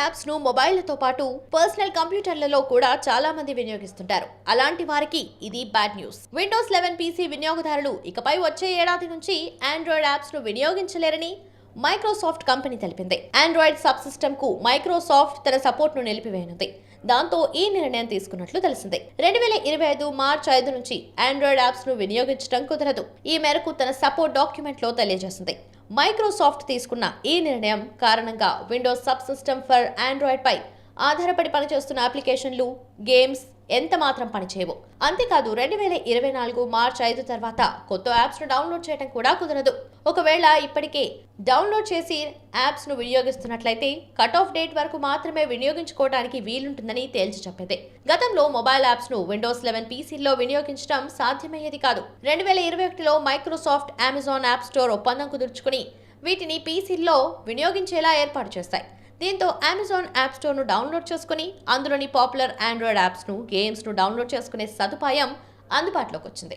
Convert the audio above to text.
యాప్స్ను మొబైళ్ళతో పాటు పర్సనల్ కంప్యూటర్లలో కూడా చాలా మంది వినియోగిస్తుంటారు. అలాంటి వారికి ఇది bad news. Windows eleven PC వినియోగదారులు ఇకపై వచ్చే ఏడాది నుంచి ఆండ్రాయిడ్ యాప్స్ను వినియోగించలేరని మైక్రోసాఫ్ట్ కంపెనీ తెలిపింది. ఆండ్రాయిడ్ సబ్ సిస్టమ్కు మైక్రోసాఫ్ట్ తన సపోర్ట్ను నిలిపివేయనుంది. దాంతో ఈ నిర్ణయం తీసుకున్నట్లు తెలిసింది. రెండు వేల ఇరవై ఐదు మార్చ్ ఐదు నుంచి ఆండ్రాయిడ్ యాప్స్ను వినియోగించడం కుదరదు. ఈ మేరకు తన సపోర్ట్ డాక్యుమెంట్లో తెలియజేసింది. మైక్రోసాఫ్ట్ తీసుకున్న ఈ నిర్ణయం కారణంగా Windows subsystem for Android పై ఆధారపడి పనిచేస్తున్న అప్లికేషన్లు గేమ్స్ ఎంత మాత్రం పనిచేయవు. అంతేకాదు రెండు వేల ఇరవై నాలుగు మార్చ్ ఐదు తర్వాత కొత్త యాప్స్ను డౌన్లోడ్ చేయడం కూడా కుదరదు. ఒకవేళ ఇప్పటికే డౌన్లోడ్ చేసి యాప్స్ను వినియోగిస్తున్నట్లయితే కట్ ఆఫ్ డేట్ వరకు మాత్రమే వినియోగించుకోవడానికి వీలుంటుందని తేల్చి చెప్పింది. గతంలో మొబైల్ యాప్స్ను విండోస్ లెవెన్ పీసీల్లో వినియోగించడం సాధ్యమయ్యేది కాదు. రెండు వేల ఇరవై ఒకటిలో మైక్రోసాఫ్ట్ అమెజాన్ యాప్ స్టోర్ ఒప్పందం కుదుర్చుకుని వీటిని పీసీల్లో వినియోగించేలా ఏర్పాటు చేస్తాయి. దీంతో అమెజాన్ యాప్ స్టోర్ను డౌన్లోడ్ చేసుకుని అందులోని పాపులర్ ఆండ్రాయిడ్ యాప్స్ను గేమ్స్ను డౌన్లోడ్ చేసుకునే సదుపాయం అందుబాటులోకి వచ్చింది.